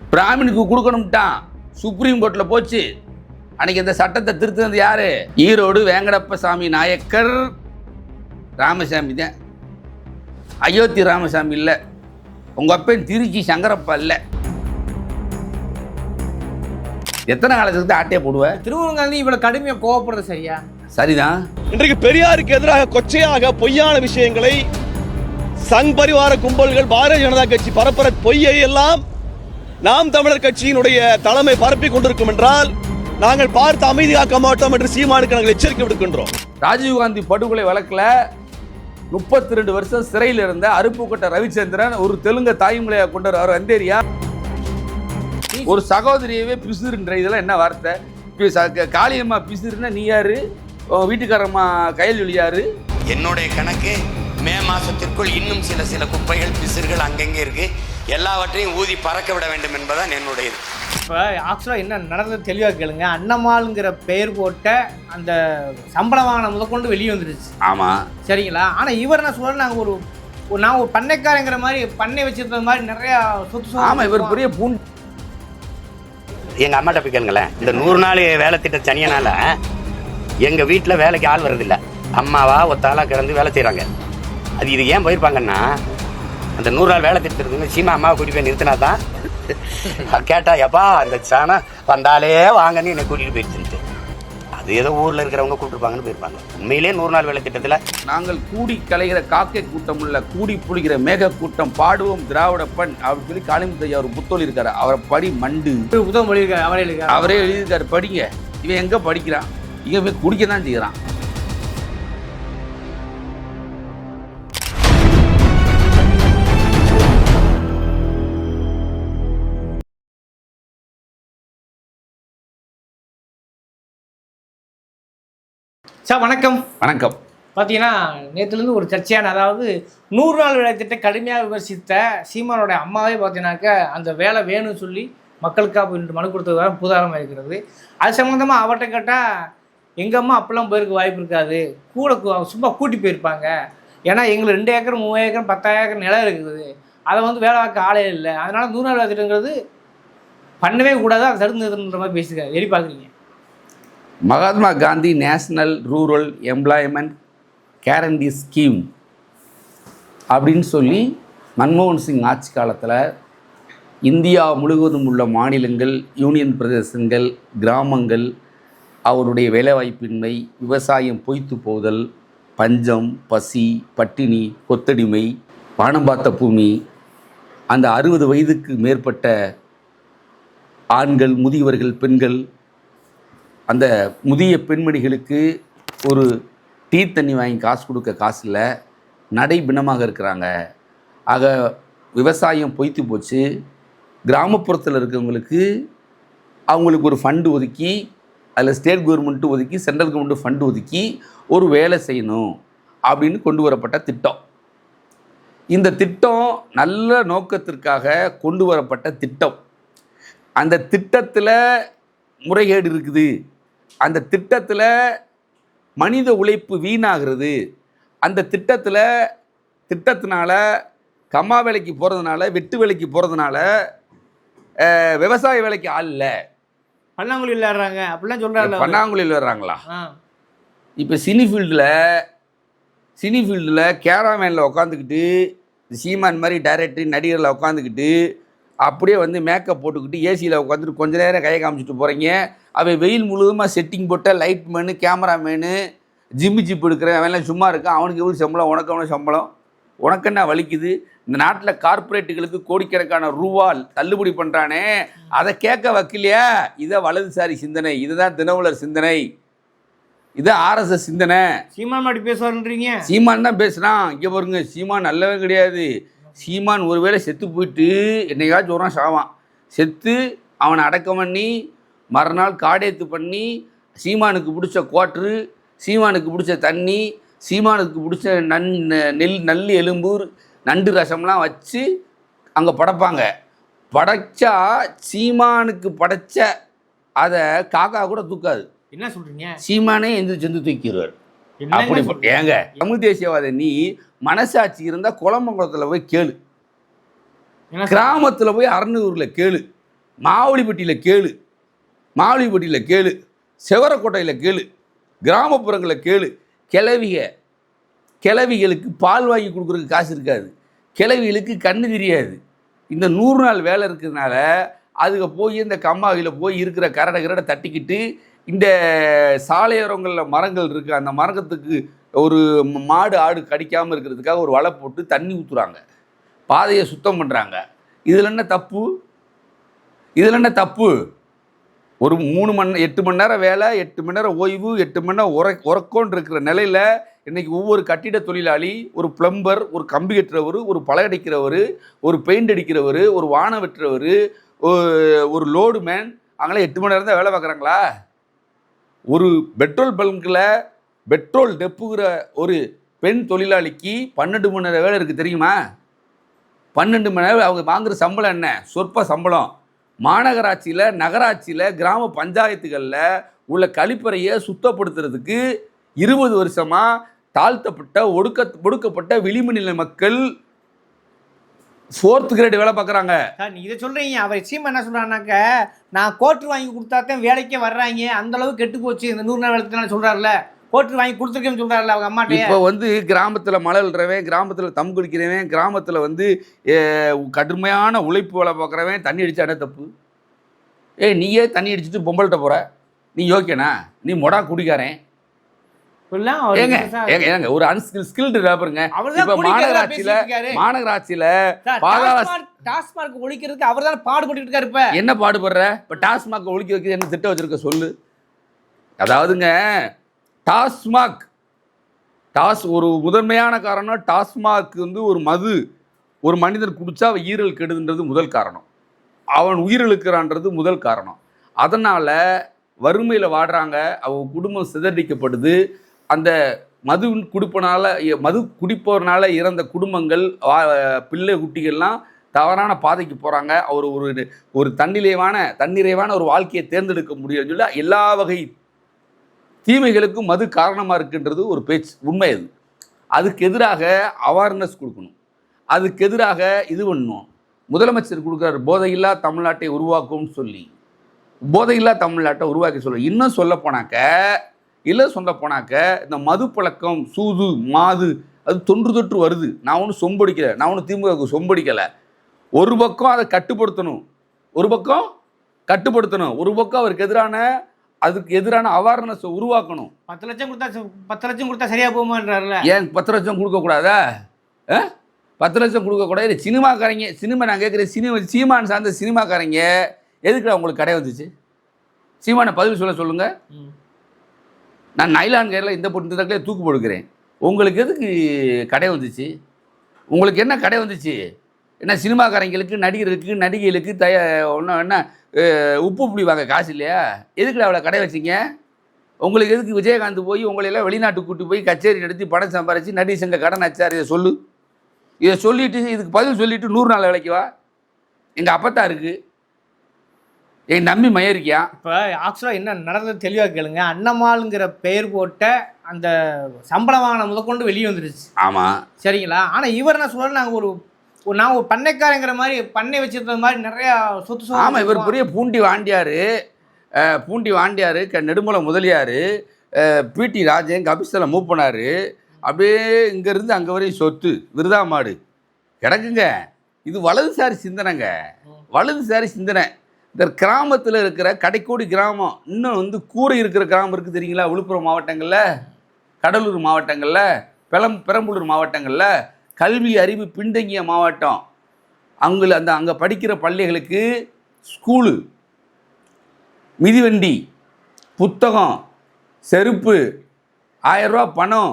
பிராமினுக்கு கொடுக்கணும்ட்டான். Supreme கோர்ட்டில் போச்சு. அன்னைக்கு இந்த சட்டத்தை திருத்தினது யாரு? ஈரோடு வேங்கடப்பசாமி நாயக்கர் ராமசாமி தான். அயோத்தி ராமசாமி இல்லை. உங்கள் அப்பன் திருச்சி சங்கரப்பா இல்லை. எத்தனை காலத்துக்கு தான் ஆட்டையை போடுவ? திருமுருகாந்தி இவ்வளவு கடுமையா கோவப்படுறது சரியா? சரிதான். இன்றைக்கு பெரியாருக்கு எதிராக கொச்சையாக பொய்யான விஷயங்களை சங் பரிவார கும்பல்கள் பாரதிய ஜனதா கட்சி பரப்புற பொய்யை எல்லாம் நாம் தமிழர் கட்சியினுடைய தலைமை பரப்பிக் கொண்டிருக்கும் என்றால் நாங்கள் பார்த்து அமைதி காக்க மாட்டோம் என்று சீமானுக்கு நாங்கள் எச்சரிக்கை விடுக்கின்றோம். ராஜீவ்காந்தி படுகொலை வழக்கில் முப்பத்தி ரெண்டு வருஷம் சிறையில் இருந்த அருப்புக்கோட்டை ரவிச்சந்திரன் ஒரு தெலுங்க தாய்மொழியாக கொண்டு அவர் அந்தேரியா. ஒரு சகோதரியவே பிசுறுன்ற இதெல்லாம் என்ன வார்த்தை? காளியம்மா பிசுறுன்னா நீ யாரு? வீட்டுக்காரம்மா கையல் யாரு? என்னுடைய கணக்கு மே மாசத்திற்குள் இன்னும் சில சில குப்பைகள் பிசிறுகள் அங்கங்கே இருக்கு. எல்லாவற்றையும் ஊதி பறக்க விட வேண்டும் என்பதுதான் என்னுடைய இது. இப்ப ஆக்சுவலா என்ன நடந்தது தெளிவா கேளுங்க. அன்னமாளுங்கிற பெயர் போட்ட அந்த சம்பள வாகனம் முதற்கொண்டு வெளியே வந்துருச்சு. ஆமாம் சரிங்களா? ஆனா இவர் என்ன சொல்ற நாங்க ஒரு ஒரு- நான் ஒரு பண்ணைக்காரங்கிற மாதிரி பண்ணை வச்சிருந்த மாதிரி நிறைய சொத்து ஆமாம் இவர் பெரிய பூன் எங்க அம்மாட்ட போய் கேளுங்களேன். இந்த நூறு நாள் வேலை திட்ட சனியனால எங்க வீட்டில் வேலைக்கு ஆள் வர்றதில்ல. அம்மாவா ஒத்தாளா கிடந்து வேலை செய்றாங்க. அது இது ஏன் போயிருப்பாங்கன்னா அந்த நூறு நாள் வேலை திட்டத்துக்கு சீமா அம்மாவை கூட்டிட்டு போய் நிறுத்தினா தான் கேட்டா எப்பா அந்த சாணம் வந்தாலே வாங்கன்னு என்னை கூட்டிட்டு போயிடுச்சுட்டு அது ஏதோ ஊர்ல இருக்கிறவங்க கூப்பிட்டுருப்பாங்கன்னு போயிருப்பாங்க. உண்மையிலேயே நூறு நாள் வேலை திட்டத்தில் நாங்கள் கூடி கலைகிற காக்கை கூட்டம் உள்ள கூடி புளிகிற மேக கூட்டம் பாடுவோம் திராவிட பண் அப்படின்னு சொல்லி காளிமுத்தையா ஒரு புத்தோல் இருக்காரு. அவரை படி மண்டு. புத்தகம் அவரே இருக்காரு அவரே எழுதியிருக்காரு. படிங்க. இவன் எங்க படிக்கிறான்? இவன் போய் குடிக்க தான் செய்கிறான். சார் வணக்கம். வணக்கம். பார்த்தீங்கன்னா நேற்றுலேருந்து ஒரு சர்ச்சையான அதாவது நூறு நாள் வேலை திட்டம் கடுமையாக விமர்சித்த சீமானோட அம்மாவே பார்த்தீங்கன்னாக்க அந்த வேலை வேணும்னு சொல்லி மக்களுக்காக இன்று மனு கொடுத்தது புதாரமாக இருக்கிறது. அது சம்மந்தமாக அவர்கிட்ட கேட்டால் எங்கள் அம்மா அப்பெல்லாம் போயிருக்க வாய்ப்பு இருக்காது. கூட சும்மா கூட்டி போயிருப்பாங்க. ஏன்னா எங்களுக்கு ரெண்டு ஏக்கர் மூணு ஏக்கர் பத்தாயிரம் ஏக்கர் நிலம் இருக்குது. அதை வந்து வேலை பார்க்க ஆளே இல்லை. அதனால் நூறு நாள் திட்டங்கிறது பண்ணவே கூடாது. அதை தடுத்து நிறுத்தணுன்ற மாதிரி பேசியிருக்காரு. எப்படி பார்க்குறீங்க. Mahatma Gandhi national rural employment guarantee scheme அப்படின்னு சொல்லி மன்மோகன் சிங் ஆட்சி காலத்தில் இந்தியா முழுவதும் உள்ள மாநிலங்கள் யூனியன் பிரதேசங்கள் கிராமங்கள் அவருடைய வேலைவாய்ப்பின்மை விவசாயம் பொய்த்து போதல் பஞ்சம் பசி பட்டினி கொத்தடிமை வானம் பார்த்த பூமி அந்த அறுபது வயதுக்கு மேற்பட்ட ஆண்கள் முதியவர்கள் பெண்கள் அந்த முதிய பெண்மணிகளுக்கு ஒரு டீ தண்ணி வாங்கி காசு கொடுக்க காசில் நடை நடைபிணமாக இருக்கிறாங்க. ஆக விவசாயம் பொய்த்து போச்சு. கிராமப்புறத்தில் இருக்கவங்களுக்கு அவங்களுக்கு ஒரு ஃபண்டு ஒதுக்கி அதில் ஸ்டேட் கவர்மெண்ட்டு ஒதுக்கி சென்ட்ரல் கவர்மெண்ட்டு ஃபண்டு ஒதுக்கி ஒரு வேலை செய்யணும் அப்படின்னு கொண்டு வரப்பட்ட திட்டம். இந்த திட்டம் நல்ல நோக்கத்திற்காக கொண்டு வரப்பட்ட திட்டம். அந்த திட்டத்தில் முறைகேடு இருக்குது. அந்த திட்டத்தில் மனித உழைப்பு வீணாகிறது. அந்த திட்டத்தில் திட்டத்தினால கம்மா வேலைக்கு போகிறதுனால வெட்டு வேலைக்கு போகிறதுனால விவசாய வேலைக்கு ஆள் இல்லை. பல்லாங்குழி விளையாடுறாங்க. அப்படிலாம் சொல்கிறாருல பண்ணாங்குழியில் வர்றாங்களா இப்போ சினி ஃபீல்டில் சினி ஃபீல்டில் கேராமேனில் உட்காந்துக்கிட்டு சீமான் மாதிரி டைரக்டர் நடிகரில் உட்காந்துக்கிட்டு அப்படியே வந்து மேக்கப் போட்டுக்கிட்டு ஏசியில் உட்காந்துட்டு கொஞ்ச நேரம் கையை காமிச்சிட்டு போகிறீங்க அவன் வெயில் முழுவதுமாக செட்டிங் போட்ட light man cameraman jimmy jib எடுக்கிறேன் அவன்லாம் சும்மா இருக்கான். அவனுக்கு எவ்வளோ சம்பளம்? உனக்கு எவ்வளோ சம்பளம்? உனக்கு என்ன வலிக்குது? இந்த நாட்டில் கார்ப்பரேட்டுகளுக்கு கோடிக்கணக்கான ரூபால் தள்ளுபடி பண்ணுறானே அதை கேட்க வைக்கலையா? இதை வலதுசாரி சிந்தனை. இதுதான் தினமலர் சிந்தனை. இது ஆர்எஸ்எஸ் சிந்தனை. சீமான் மாட்டி பேசுவாருன்றீங்க. சீமான் தான் பேசுகிறான் இங்கே பாருங்க சீமான் நல்லவே கிடையாது. சீமான் ஒருவேளை செத்து போயிட்டு என்னைக்காச்சும் ஒரு நாள் சாவான். செத்து அவனை அடக்கம் பண்ணி மறுநாள் காடேத்து பண்ணி சீமானுக்கு பிடிச்ச குவாட்ரு சீமானுக்கு பிடிச்ச தண்ணி சீமானுக்கு பிடிச்ச நன் நெல் நெல் எலும்பூர் நண்டு ரசம்லாம் வச்சு அங்கே படைப்பாங்க. படைச்சா சீமானுக்கு படைச்ச அதை காக்கா கூட தூக்காது. என்ன சொல்றீங்க? சீமானே எந்திரிச்சு வந்து தூக்கிடுவார். அப்படி? ஏங்க. தமிழ் தேசியவாத நீ மனசாட்சி இருந்தா குளமங்குளத்துல போய் கேளு? கிராமத்துல போய் அறநூறுல கேளு. மாவலிப்பட்டியில் கேளு. மாவலிப்பட்டியில் கேளு. செவரக்கோட்டையில் கேளு. கிராமப்புறங்களில் கேளு. கிளவிக கிளவிகளுக்கு பால் வாங்கி கொடுக்குறதுக்கு காசு இருக்காது. கிளவிகளுக்கு கண்ணு தெரியாது. இந்த நூறு நாள் வேலை இருக்கிறதுனால அதுக்கு போய் இந்த கம்மாவியில் போய் இருக்கிற கரடை கரடை தட்டிக்கிட்டு இந்த சாலையோரங்களில் மரங்கள் இருக்குது அந்த மரத்துக்கு ஒரு மாடு ஆடு கடிக்காமல் இருக்கிறதுக்காக ஒரு வலை போட்டு தண்ணி ஊற்றுறாங்க பாதையை சுத்தம் பண்ணுறாங்க இதில் என்ன தப்பு? இதில் என்ன தப்பு? ஒரு மூணு மணி எட்டு மணி நேரம் வேலை எட்டு மணி நேரம் ஓய்வு எட்டு மணி நேரம் உர உறக்கோன்னு இருக்கிற நிலையில் இன்றைக்கி ஒவ்வொரு கட்டிட தொழிலாளி ஒரு பிளம்பர் ஒரு கம்பி கட்டுறவர் ஒரு பழகடிக்கிறவர் ஒரு பெயிண்ட் அடிக்கிறவர் ஒரு வானம் வெட்டுறவர் ஒரு லோடு மேன் அவங்களாம் எட்டு மணி நேரம் தான் வேலை பார்க்குறாங்களா? ஒரு பெட்ரோல் பங்க்கில் பெட்ரோல் டெப்புகிற ஒரு பெண் தொழிலாளிக்கு பன்னெண்டு மணி நேரம் வேலை இருக்குது தெரியுமா? பன்னெண்டு மணி நேரம் அவங்க வாங்குற சம்பளம் என்ன? சொற்ப சம்பளம். மாநகராட்சியில் நகராட்சியில் கிராம பஞ்சாயத்துகளில் உள்ள கழிப்பறையை சுத்தப்படுத்துறதுக்கு இருபது வருஷமாக தாழ்த்தப்பட்ட ஒடுக்க ஒடுக்கப்பட்ட விளிம்பு நிலை மக்கள் ஃபோர்த் கிரேட் வேலை பார்க்குறாங்க. சார் நீ இதை சொல்றீங்க. அவர் சீமா என்ன சொல்றாருனாக்க நான் கோட்ரு வாங்கி கொடுத்தா தான் வேலைக்கே வர்றாங்க. அந்த அளவுக்கு கெட்டு போச்சு. இந்த நூறு நாள் வேலைக்கு சொல்றாருல கோட்ரு வாங்கி கொடுத்துருக்கேன்னு சொல்றாருல அவங்க அம்மாட்டையே இப்போ வந்து கிராமத்தில் மழை விழுறவன் கிராமத்தில் தம் குடிக்கிறவன் கிராமத்தில் வந்து கடுமையான உழைப்பு வேலை பார்க்குறவன் தண்ணி அடிச்சா என்ன தப்பு? ஏய் நீயே தண்ணி அடிச்சுட்டு பொம்பள்கிட்ட போற. நீ யோக்கியனா? நீ மொடா குடிக்காரன் ஏங்க ஒரு அன்ஸ்கில் ஸ்கில்டு அவர்தான் இப்போ மாநகராட்சியில். மாநகராட்சியில் டாஸ்மாக் ஒழிக்கிறதுக்கு அவர் தான் பாடுபட்டு இருக்காரு இப்ப. என்ன பாடுபடுற? இப்போ டாஸ்மாக் ஒழிக்க வைக்கிறது என்ன திட்டம் வச்சிருக்க சொல்லு. அதாவதுங்க டாஸ்மாக் டாஸ் ஒரு முதன்மையான காரணம் டாஸ்மாக் வந்து ஒரு மது ஒரு மனிதன் குடிச்சா ஈரல் கெடுதுன்றது முதல் காரணம். அவன் உயிரிழக்கிறான்றது முதல் காரணம். அதனால் வறுமையில் வாடுறாங்க அவங்க குடும்பம் சிதறடிக்கப்படுது அந்த மது குடிப்பனால மது குடிப்பவர்னால இறந்த குடும்பங்கள் பிள்ளை குட்டிகள்லாம் தவறான பாதைக்கு போகிறாங்க அவர் ஒரு ஒரு தன்னிறைவான தன்னிறைவான ஒரு வாழ்க்கையை தேர்ந்தெடுக்க முடியும்னு சொல்லி எல்லா வகை தீமைகளுக்கும் மது காரணமாக இருக்குன்றது ஒரு பேச்சு உண்மை அது. அதுக்கு எதிராக அவேர்னஸ் கொடுக்கணும். அதுக்கு எதிராக இது பண்ணணும். முதலமைச்சர் கொடுக்குறாரு போதையில்லா தமிழ்நாட்டை உருவாக்கும்னு சொல்லி. போதையில்லா தமிழ்நாட்டை உருவாக்கி சொல்ல. இன்னும் சொல்ல போனாக்க இல்லை சொல்ல போனாக்க இந்த மது பழக்கம் சூது மாது அது தொன்று தொற்று வருது. நான் ஒன்றும் சொம்படிக்கலை. நான் ஒன்றும் திமுக சொம்படிக்கலை. ஒரு பக்கம் அதை கட்டுப்படுத்தணும். ஒரு பக்கம் கட்டுப்படுத்தணும். ஒரு பக்கம் அவருக்கு எதிரான அதுக்கு எதிரான அவேர்னஸை உருவாக்கணும். பத்து லட்சம் கொடுத்தா பத்து லட்சம் கொடுத்தா சரியா போகுமான்றாருல? ஏன் பத்து லட்சம் கொடுக்கக்கூடாதா? பத்து லட்சம் கொடுக்கக்கூடாது. இல்லை சினிமாக்காரங்க சினிமா நான் கேட்குறேன் சினிமா சீமான் சார்ந்த சினிமாக்காரங்க எதுக்குடா உங்களுக்கு கடை வந்துச்சு? சீமானை பதில் சொல்ல சொல்லுங்கள். நான் நைலான் கயிறில் இந்த பொண்ணு தக்கலே தூக்கு போடுக்கிறேன் உங்களுக்கு எதுக்கு கடை வந்துச்சு? உங்களுக்கு என்ன கடை வந்துச்சு? என்ன சினிமாக்காரங்களுக்கு நடிகருக்கு நடிகைகளுக்கு தய ஒன்றும் என்ன உப்பு புளி வாங்க காசு இல்லையா? எதுக்குடா அவ்வளோ கடை வச்சிங்க? உங்களுக்கு எதுக்கு விஜயகாந்த் போய் உங்களையெல்லாம் வெளிநாட்டுக்கு கூட்டி போய் கச்சேரி நடத்தி படம் சம்பாரிச்சு நடிகை சங்க கடன் அச்சார் இதை சொல்லு. இதை சொல்லிவிட்டு இதுக்கு பதில் சொல்லிவிட்டு நூறு நாள் வேலைக்கு வா. எங்கள் அப்பத்தா இருக்குது என் நம்பி மயரிக்கியா இப்போ ஆக்சுவலாக என்ன நடந்தது தெளிவாக கேளுங்க. அன்னமாளுங்கிற பெயர் போட்ட அந்த சம்பளம் வாங்கின முதற்கொண்டு வெளியே வந்துருச்சு. ஆமாம் சரிங்களா? ஆனால் இவர் என்ன சொல்றாரு நாங்கள் ஒரு ஒரு- நான் ஒரு பண்ணைக்காரங்கிற மாதிரி பண்ணை வச்சிருந்த மாதிரி நிறைய சொத்து ஆமாம் இவர். பெரிய பூண்டி வாண்டியார். பூண்டி வாண்டியார் க நெடுமலை முதலியார். பிடி ராஜன் கபிஸ்தலை மூவ் பண்ணார். அப்படியே இங்கேருந்து அங்கே வரையும் சொத்து விருதாமாடு. கிடக்குங்க. இது வலதுசாரி சிந்தனைங்க. வலதுசாரி சிந்தனை. இந்த கிராமத்தில் இருக்கிற கடைக்கோடி கிராமம் இன்னும் வந்து கூரை இருக்கிற கிராமம் இருக்குது தெரியுங்களா? விழுப்புரம் மாவட்டங்களில் கடலூர் மாவட்டங்களில் பெலம் பெரம்பலூர் மாவட்டங்களில் கல்வி அறிவு பின்தங்கிய மாவட்டம். அவங்கள அந்த அங்கே படிக்கிற பள்ளிகளுக்கு ஸ்கூலு மிதிவண்டி புத்தகம் செருப்பு ஆயரூபா பணம்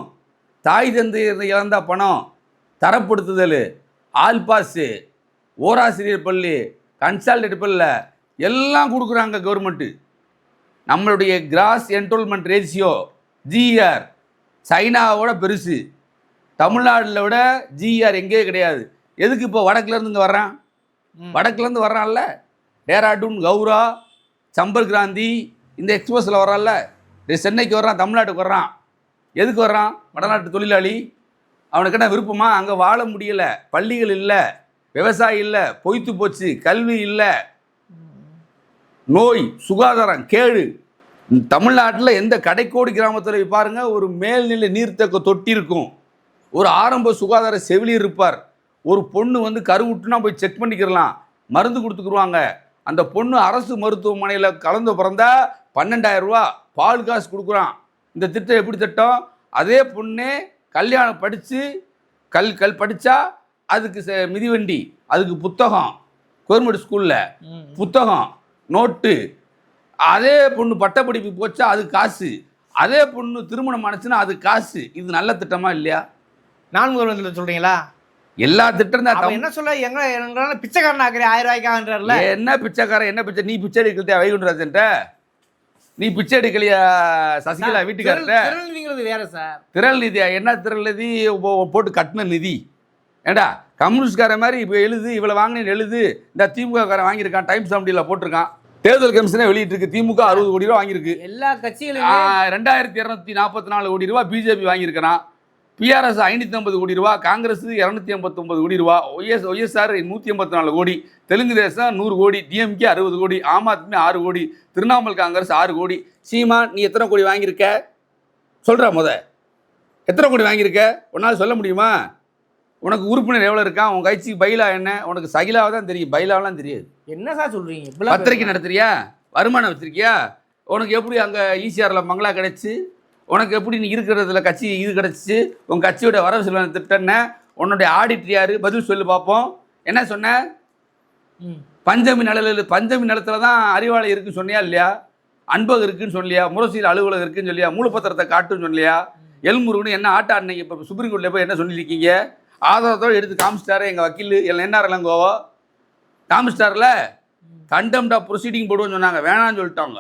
தாய் தந்தை இழந்த பணம் தரப்படுத்துதல் ஆல் பாஸு ஓராசிரியர் பள்ளி கன்சால்டேட் பள்ளி எல்லாம் கொடுக்குறாங்க கவர்மெண்ட்டு நம்மளுடைய கிராஸ் என்ரோல்மெண்ட் ரேஷியோ ஜிஆர் சைனாவோட பெருசு. தமிழ்நாட்டில் விட ஜிஆர் எங்கேயும் கிடையாது. எதுக்கு இப்போ வடக்குலேருந்து இங்கே வர்றான். வடக்குலேருந்து வர்றான்ல? டேராடூன் கௌரா சம்பல் கிராந்தி இந்த எக்ஸ்பிரஸில் வர்றான்ல? சென்னைக்கு வர்றான் தமிழ்நாட்டுக்கு வர்றான். எதுக்கு வர்றான்? வடநாட்டு தொழிலாளி. அவனுக்கு என்ன விருப்பமா? அங்கே வாழ முடியலை. பள்ளிகள் இல்லை. விவசாயம் இல்லை. பொய்த்து போச்சு. கல்வி இல்லை. நோய் சுகாதாரம் கேடு. தமிழ்நாட்டில் எந்த கடைக்கோடி கிராமத்தில் பாருங்க ஒரு மேல்நிலை நீர்த்தக்க தொட்டி இருக்கும். ஒரு ஆரம்ப சுகாதார செவிலியர் இருப்பார். ஒரு பொண்ணு வந்து கருவுட்டுனா போய் செக் பண்ணிக்கிறலாம். மருந்து கொடுத்துக்குருவாங்க. அந்த பொண்ணு அரசு மருத்துவமனையில் கலந்து பிறந்தா பன்னெண்டாயிரம் ரூபா பால் காசு கொடுக்குறான். இந்த திட்டம் எப்படி திட்டம்? அதே பொண்ணே கல்யாணம் படித்து கல் கல் படித்தா அதுக்கு ச- மிதிவண்டி அதுக்கு புத்தகம். கவர்மெண்ட் ஸ்கூலில். புத்தகம். நோட்டு. அதே பொண்ணு பட்டப்படிப்பு போச்சா அது காசு. அதே பொண்ணு திருமணம் ஆனுச்சுன்னா அது காசு. இது நல்ல திட்டமா இல்லையா? நான் முதல்வத்தில் சொல்றீங்களா? எல்லா திட்டம் தான் என்ன சொல்ல எங்க எங்களால பிச்சைக்காரன் ஆக்குறேன் ஆயிரம் ரூபாய்க்காகன்றல என்ன பிச்சைக்காரன் என்ன பிச்சை? நீ பிச்சை எடுக்கலையா வைகுண்டராஜன்ட்ட? நீ பிச்சை எடுக்கலையா சசிகலா வீட்டுக்கார்ட்ட? திருநெல்வேலிங்கிறது வேற சார். திரள் நிதியா என்ன திரள் நிதி? போட்டு கட்டின நிதி. ஏண்டா கம்யூனிஸ்ட்காரன் மாதிரி இப்போ எழுது இவ்வளோ வாங்கினேன்னு எழுது. இந்த திமுக காரன் வாங்கியிருக்கான் டைம்ஸ் ஆஃப் போட்டிருக்கான். தேர்தல் கமிஷனே வெளியிட்டிருக்கு. திமுக அறுபது கோடி ரூபா வாங்கியிருக்கு. எல்லா கட்சிகளுமே ரெண்டாயிரத்தி இரநூத்தி நாற்பத்தி நாலு கோடி ரூபா பிஜேபி வாங்கியிருக்கிறான் பிஆர்எஸ் ஐநூற்றி ஐம்பது கோடி ரூபா காங்கிரஸ் இரநூத்தி எண்பத்தொம்பது கோடி ரூபா ஒய்எஸ் ஒய்எஸ்ஆர் நூற்றி எண்பத்தி நாலு கோடி தெலுங்கு தேசம் நூறு கோடி டிஎம்கே அறுபது கோடி ஆம் ஆத்மி ஆறு கோடி திரிணாமுல் காங்கிரஸ் ஆறு கோடி. சீமா நீ எத்தனை கோடி வாங்கியிருக்க? சொல்கிறா முத. எத்தனை கோடி வாங்கியிருக்க? உன்னால் சொல்ல முடியுமா? உனக்கு உறுப்பினர் எவ்வளோ இருக்கான் உன் கட்சிக்கு பைலா என்ன? உனக்கு சகிலாவை தான் தெரியும். பைலாவெலாம் தெரியாது. என்ன சார் இப்படிலாம் பத்திரிக்கை நடத்துறியா? வருமானம் வச்சிருக்கியா? உனக்கு எப்படி அங்கே ஈசிஆரில் பங்களா கிடைச்சி? உனக்கு எப்படி நீ இருக்கிறதுல கட்சி இது கிடச்சிச்சு உன் கட்சியோட வரவு செலவு திட்டம்ன உன்னுடைய ஆடிட்டர் யாரு? பதில் சொல்லு பார்ப்போம் என்ன சொன்ன. பஞ்சமி நிழலில் பஞ்சமி நிலத்துல தான் அறிவாளை இருக்குன்னு சொன்னியா இல்லையா? அன்பகம் இருக்குன்னு சொல்லியா? முரசீல் அலுவலகம் இருக்குன்னு சொல்லியா? மூலப்பத்திரத்தை காட்டுன்னு சொல்லியா? எல்முருகன் என்ன ஆட்ட அன்னைக்கு இப்போ சுப்ரீம் கோர்ட்டில் போய் என்ன சொல்லியிருக்கீங்க ஆதாரத்தோடு எடுத்து காமிச்சிட்டாரு எங்கள் வக்கீல் எல்லாம் என்ன இளங்கோவோ. காமிச்சிட்டார்ல? கண்டம்டா ப்ரொசீடிங் போடுவோன்னு சொன்னாங்க. வேணாம்னு சொல்லிட்டாங்க.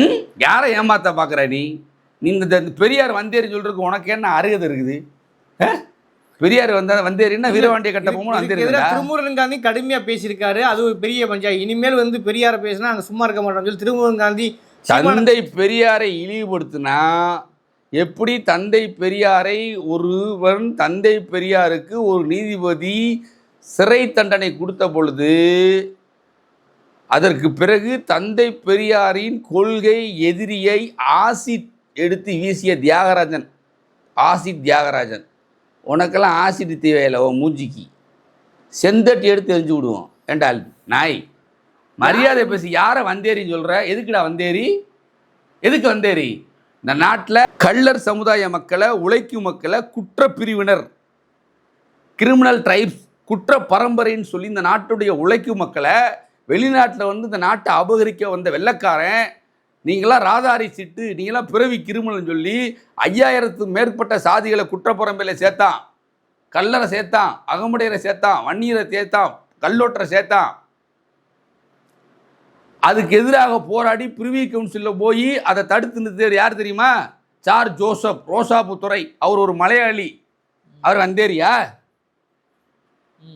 ம், யாரை ஏமாத்த பார்க்குற நீ? நீ இந்த பெரியார் வந்தேரி சொல்றதுக்கு உனக்கு என்ன அருகதை இருக்குது? பெரியார் வந்தா வந்தேரின்னா வீரவாண்டிய கட்ட போகும்போது வந்தேரி திருமுருகன் காந்தி கடுமையா பேசியிருக்காரு. அது ஒரு பெரிய பஞ்சாயத்து. இனிமேல் வந்து பெரியார பேசினா அங்க சும்மா இருக்க மாட்டோம்னு சொல்லி திருமுருகன் காந்தி தந்தை பெரியாரை இழிவுபடுத்தினா எப்படி தந்தை பெரியாரை ஒருவன் தந்தை பெரியாருக்கு ஒரு நீதிபதி சிறை தண்டனை கொடுத்த பொழுது அதற்கு பிறகு தந்தை பெரியாரின் கொள்கை எதிரியை ஆசி எடுத்து வீசிய தியாகராஜன் ஆசி தியாகராஜன். உனக்கெல்லாம் ஆசிட் தேவையில்லை உன் மூஞ்சிக்கு. செந்தட்டி எடுத்து எரிஞ்சு விடுவோம். ஏண்டால் நாய் மரியாதை பேசி யாரை வந்தேரின்னு சொல்கிற எதுக்குடா வந்தேரி? எதுக்கு வந்தேரி? இந்த நாட்டில் கள்ளர் சமுதாய மக்களை உழைக்கும் மக்களை குற்றப்பிரிவினர். கிரிமினல் ட்ரைப்ஸ் குற்ற பரம்பரைன்னு சொல்லி இந்த நாட்டுடைய உழைக்கும் மக்களை வெளிநாட்டில் வந்து இந்த நாட்டை அபகரிக்க வந்த வெள்ளைக்காரன் நீங்களாம் ராதாரி சிட்டு நீங்களாம் பிறவி கிரிமினல்னு சொல்லி ஐயாயிரத்து மேற்பட்ட சாதிகளை குற்றப்புறம்பையில் சேர்த்தான். கல்லரை சேர்த்தான் அகமுடையரை சேர்த்தான் வன்னியரை சேர்த்தான் கல்லோட்டரை சேர்த்தான். அதுக்கு எதிராக போராடி பிரிவி கவுன்சிலில் போய் அதை தடுத்து நிறுத்தியவர் யார் தெரியுமா? சார் ஜோசப் ரோசாபுத்துறை அவர் ஒரு மலையாளி. அவர் வந்தேரியா?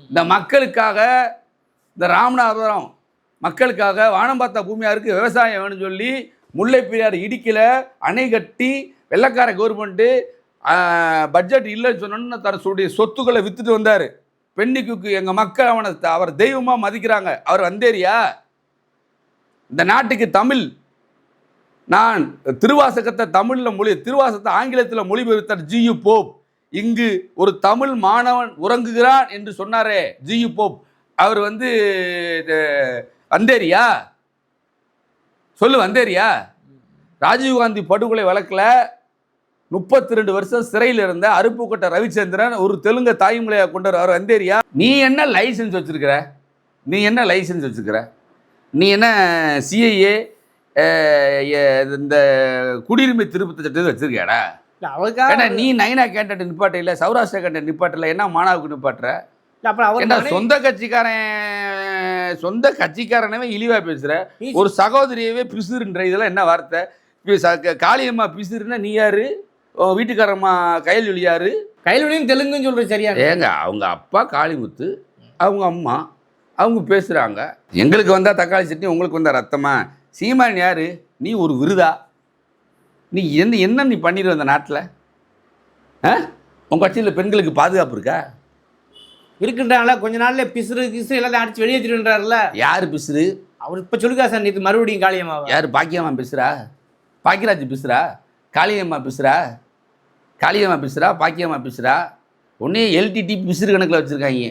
இந்த மக்களுக்காக இந்த ராமநாதபுரம் மக்களுக்காக வானம் பார்த்த பூமியாருக்கு விவசாயம் வேணும்னு சொல்லி முல்லை பெரியார் இடிக்கல அணை கட்டி வெள்ளக்கார கவர்மெண்ட்டு பட்ஜெட் இல்லைன்னு சொன்னோன்னு தன்னுடைய சொத்துக்களை விற்றுட்டு வந்தார். பெண்ணிக்கு எங்கள் மக்கள் அவனை அவர் தெய்வமாக மதிக்கிறாங்க. அவர் வந்தேரியா? இந்த நாட்டுக்கு தமிழ் நான் திருவாசகத்தை தமிழில் மொழி திருவாசகத்தை ஆங்கிலத்தில் மொழிபெயர்த்தார் ஜியு போப். இங்கு ஒரு தமிழ் மாணவன் உறங்குகிறான் என்று சொன்னாரே ஜியு போப். அவர் வந்து இது, வந்தேரியா? சொல்லு வந்தேரியா? ராஜீவ்காந்தி படுகொலை வழக்கில் முப்பத்தி ரெண்டு வருஷம் சிறையில் இருந்த அருப்புக்கோட்டை ரவிச்சந்திரன் ஒரு தெலுங்கு தாய்மொழியை கொண்டு அவர் வந்தேரியா? நீ என்ன லைசன்ஸ் வச்சுருக்கிற? நீ என்ன லைசன்ஸ் வச்சுருக்கிற? நீ என்ன சிஐஏ இந்த குடியுரிமை திருப்பத்த சட்டத்தை அவருக்காக ஏன்னா நீ நைனா கேண்டட் நிப்பாட்ட இல்ல சௌராஷ்டிரா கேண்டட் நிப்பாட்டல என்ன மாணவுக்கு நிப்பாட்டுற? மனைவி- சொந்த கட்சிக்காரன் சொந்த கட்சிக்காரனவே இழிவா பேசுற? ஒரு சகோதரியவே பிசுறுன்ற இதெல்லாம் என்ன வார்த்தை? காளியம்மா பிசுறுன்னா நீ யாரு? வீட்டுக்காரம்மா கையல் யாரு? கையிலுடையும் தெலுங்குன்னு சொல்றது சரியா ஏங்க அவங்க அப்பா காளிமுத்து அவங்க அம்மா அவங்க பேசுகிறாங்க எங்களுக்கு வந்தால் தக்காளி சட்னி உங்களுக்கு வந்தால் ரத்தமா? சீமான் யாரு? நீ ஒரு விருதா? நீ என்ன என்ன நீ பண்ணிடுவ அந்த நாட்டில்? ஆ? உங்கள் கட்சியில் பெண்களுக்கு பாதுகாப்பு இருக்கா? இருக்குன்றாங்களா கொஞ்ச நாள்ல பிசுறு கிசுறு எல்லாத்தையும் அடிச்சு வெளியேற்றிடுன்றாருல யார் பிசுறு? அவர் இப்போ சொல்லுக்கா சார் நேற்று மறுபடியும் காளியம்மாவை. யார் பாக்கியம்மா பேசுகிறா பாக்கியராஜ் பேசுகிறா காளியம்மா பேசுகிறா காளியம்மா பேசுகிறா பாக்கியம்மா பேசுகிறா உன்னே எல்டிடி பிசிறு கணக்கில் வச்சுருக்காங்க.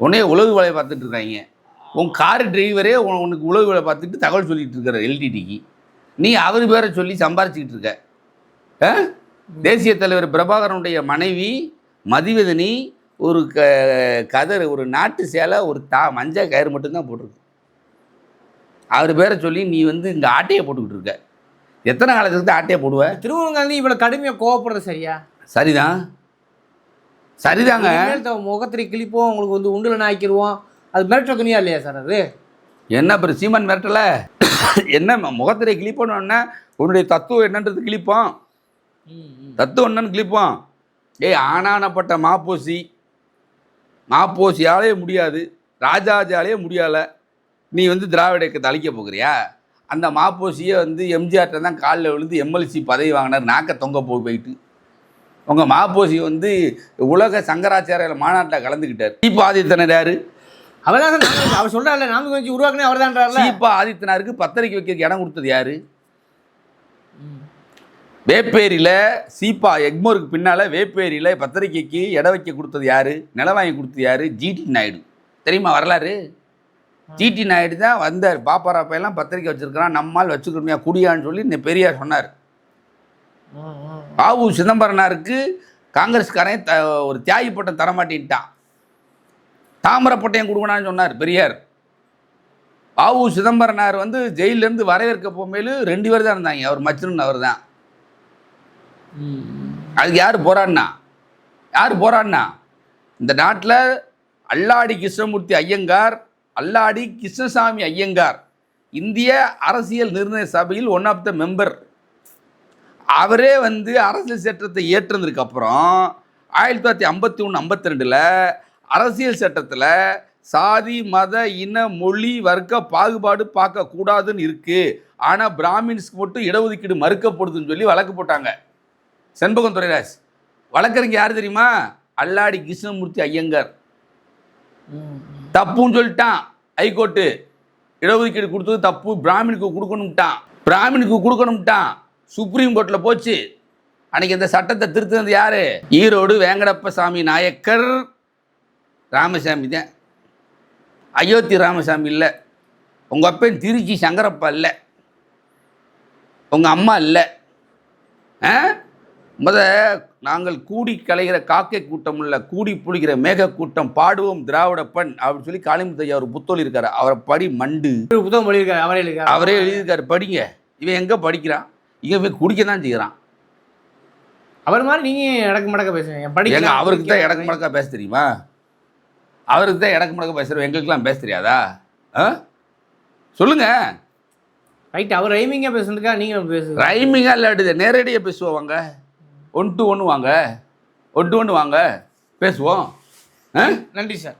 உன்னே உழவு வேலையை பார்த்துட்டு இருக்காங்க. உன் கார் டிரைவரே உன- உனக்கு வேலை பார்த்துட்டு தகவல் சொல்லிட்டு இருக்கிற எல்டிடிக்கு நீ அவர் பேரை சொல்லி சம்பாரிச்சிக்கிட்டு இருக்க? தேசிய தலைவர் பிரபாகரனுடைய மனைவி மதிவதனி ஒரு க கதர் ஒரு நாட்டு சேலை ஒரு தா மஞ்சள் கயிறு மட்டும்தான் போட்டிருக்கு. அவர் பேரை சொல்லி நீ வந்து இங்கே ஆட்டையை போட்டுக்கிட்டு இருக்க. எத்தனை காலத்துக்கு ஆட்டையை போடுவ? திருவண்ணாமலை இவ்வளோ கடுமையாக கோவப்படுறது சரியா? சரிதான். சரிதாங்க. முகத்திரை கிழிப்போம் உங்களுக்கு வந்து உண்டுல ஆக்கிடுவோம் அது மிரட்ட துணியா இல்லையா சார் அது? என்ன அப்புறம் சீமான் மிரட்டல? என்ன முகத்திரை கிழிப்போன்னு உன்னுடைய தத்துவம் என்னன்றது கிழிப்போம். தத்துவம் என்னன்னு கிழிப்போம். ஏய் ஆனானப்பட்ட மாப்போசி. மாப்போசியாலே முடியாது. ராஜாஜாலே முடியலை. நீ வந்து திராவிட இயக்கத்தை அழிக்க போகிறியா? அந்த மாப்போசியை வந்து எம்ஜிஆர்ட்ட தான் காலில் விழுந்து எம்எல்சி பதவி வாங்கினார். நாக்க தொங்க போய் போயிட்டு. உங்கள் மாப்போசி வந்து உலக சங்கராச்சாரிய மாநாட்டில் கலந்துக்கிட்டார். இப்போ ஆதித்தனர் யாரு அவர்தான் சார் அவர் சொல்றாருல நாம கொஞ்சம் உருவாக்குனே அவர் தான்றாருல சீப்பா ஆதித்தனாருக்கு பத்திரிக்கை வைக்கிறதுக்கு இடம் கொடுத்தது யாரு? வேப்பேரியில் சீப்பா எக்மோருக்கு பின்னால் வேப்பேரியில் பத்திரிக்கைக்கு இடம் வைக்க கொடுத்தது யாரு? நிலம் வாங்கி கொடுத்தது யாரு? ஜிடி நாயுடு. தெரியுமா வரலாறு? ஜிடி நாயுடு தான் வந்தார். பாப்பாராப்பையெல்லாம் பத்திரிக்கை வச்சிருக்கிறான். நம்மால் வச்சுக்கணுமையா குடியான்னு சொல்லி இந்த பெரியார் சொன்னார். பாபு சிதம்பரனாருக்கு காங்கிரஸ்காரன் த ஒரு தியாகி பட்டம் தரமாட்டேன்ட்டான். தாமரை பட்டயம் கொடுக்கணான்னு சொன்னார் பெரியார். பாபு சிதம்பரனார் வந்து ஜெயிலேருந்து வரவேற்க போகும்போது ரெண்டு பேர் தான் இருந்தாங்க அவர் மச்சன் அவர் தான். அதுக்கு யார் போராடினா யார் போராடினா இந்த நாட்டில் அல்லாடி கிருஷ்ணமூர்த்தி ஐயங்கார் அல்லாடி கிருஷ்ணசாமி ஐயங்கார் இந்திய அரசியல் நிர்ணய சபையில் ஒன் ஆஃப் த மெம்பர் அவரே வந்து அரசியல் சட்டத்தை ஏற்றுனதுக்கு அப்புறம் ஆயிரத்தி தொள்ளாயிரத்தி ஐம்பத்தி ஒன்று ஐம்பத்தி ரெண்டில் அரசியல் சட்டத்தில் சாதி மத இன மொழி வர்க்க பாகுபாடு பார்க்கக்கூடாதுன்னு இருக்குது ஆனால் பிராமின்ஸ்க்கு மட்டும் இடஒதுக்கீடு மறுக்கப்படுதுன்னு சொல்லி வழக்கு போட்டாங்க. செண்பகம் துறைராஜ் வழக்கறிஞர் யார் தெரியுமா? அல்லாடி கிருஷ்ணமூர்த்தி ஐயங்கர். தப்புன்னு சொல்லிட்டான். ஹைகோர்ட்டு. இடஒதுக்கீடு கொடுத்தது தப்பு. பிராமினுக்கு கொடுக்கணும்ட்டான். பிராமினுக்கு கொடுக்கணும்ட்டான். சுப்ரீம் கோர்ட்டில் போச்சு. அன்னைக்கு இந்த சட்டத்தை திருத்தினது யாரு? ஈரோடு வேங்கடப்ப சாமி நாயக்கர். ராமசாமி தான். அயோத்தி ராமசாமி இல்லை. உங்கள் அப்பன் திருச்சி சங்கரப்பா இல்லை. உங்கள் அம்மா இல்லை. முத நாங்கள் கூடி கலைகிற காக்கை கூட்டம் இல்லை. கூடி புளிகிற மேக கூட்டம் பாடுவோம் திராவிட பண் அப்படின்னு சொல்லி காளிமுத்தையா ஒரு புத்தோல் இருக்காரு. அவரை படி மண்டு. புத்தகம் எழுதியிருக்காரு அவரே எழுதியிருக்காரு. அவரே எழுதியிருக்காரு படிங்க. இவன் எங்கே படிக்கிறான்? இவன் போய் குடிக்க தான் செய்கிறான் அவர் மாதிரி நீங்க இடக்கு மடக்க பேசுவீங்க படிக்கலாம். அவருக்கு தான் இடக்கு முடக்கா பேச தெரியுமா? அவருக்கு தான் இடக்கு முடக்க பேசுகிறோம் எங்களுக்கெல்லாம் பேச தெரியாதா? ஆ? சொல்லுங்க. ரைட் அவர் ரைமிங்கா பேசுறதுக்கா நீங்க பேசுங்க ரைமிங்காக இல்லாட்டுது நேரடியாக பேசுவோம் வாங்க. ஒன் டு ஒன்று வாங்க. ஒன் டு ஒன்று வாங்க. பேசுவோம். ஆ? நன்றி சார்